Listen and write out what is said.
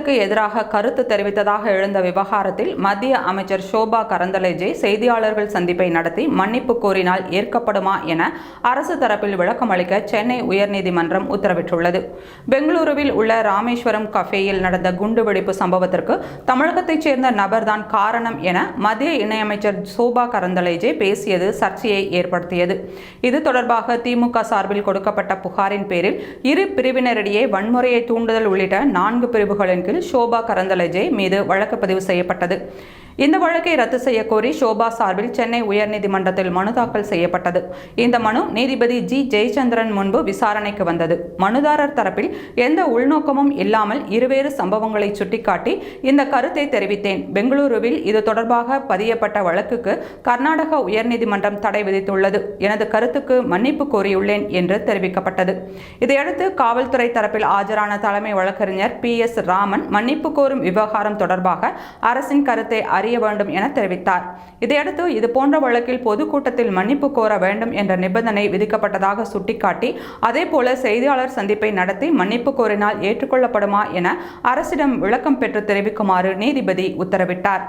தமிழர்களுக்கு எதிராக கருத்து தெரிவித்ததாக எழுந்த விவகாரத்தில் மத்திய அமைச்சர் ஷோபா கரந்தலேஜே செய்தியாளர்கள் சந்திப்பை நடத்தி மன்னிப்பு கோரினால் ஏற்கப்படுமா என அரசு தரப்பில் விளக்கம் அளிக்க சென்னை உயர்நீதிமன்றம் உத்தரவிட்டுள்ளது. பெங்களூருவில் உள்ள ராமேஸ்வரம் கஃபேயில் நடந்த குண்டுவெடிப்பு சம்பவத்திற்கு தமிழகத்தைச் சேர்ந்த நபர்தான் காரணம் என மத்திய இணையமைச்சர் சோபா கரந்தலேஜே பேசியது சர்ச்சையை ஏற்படுத்தியது. இது தொடர்பாக திமுக சார்பில் கொடுக்கப்பட்ட புகாரின் பேரில் இரு பிரிவினரிடையே வன்முறையை தூண்டுதல் உள்ளிட்ட நான்கு பிரிவுகளின் வழக்கில் ஷோபா கரந்தலஜே மீது வழக்கு பதிவு செய்யப்பட்டது. இந்த வழக்கை ரத்து செய்யக்கோரி ஷோபா சார்பில் சென்னை உயர்நீதிமன்றத்தில் மனு தாக்கல் செய்யப்பட்டது. இந்த மனு நீதிபதி ஜி. ஜெயச்சந்திரன் முன்பு விசாரணைக்கு வந்தது. மனுதாரர் தரப்பில் எந்த உள்நோக்கமும் இல்லாமல் இருவேறு சம்பவங்களை சுட்டிக்காட்டி இந்த கருத்தை தெரிவித்தேன். பெங்களூருவில் இது தொடர்பாக பதியப்பட்ட வழக்குக்கு கர்நாடக உயர்நீதிமன்றம் தடை விதித்துள்ளது. எனது கருத்துக்கு மன்னிப்பு கோரியுள்ளேன் என்று தெரிவிக்கப்பட்டது. இதையடுத்து காவல்துறை தரப்பில் ஆஜரான தலைமை வழக்கறிஞர் பி. எஸ். ராம் ராமன் மன்னிப்பு கோரும் விவகாரம் தொடர்பாக அரசின் கருத்தை அறிய வேண்டும் என தெரிவித்தார். இதையடுத்து இது போன்ற வழக்கில் பொதுக்கூட்டத்தில் மன்னிப்பு கோர வேண்டும் என்ற நிபந்தனை விதிக்கப்பட்டதாக சுட்டிக்காட்டி அதேபோல செய்தியாளர் சந்திப்பை நடத்தி மன்னிப்பு கோரினால் ஏற்றுக்கொள்ளப்படுமா என அரசிடம் விளக்கம் பெற்று தெரிவிக்குமாறு நீதிபதி உத்தரவிட்டார்.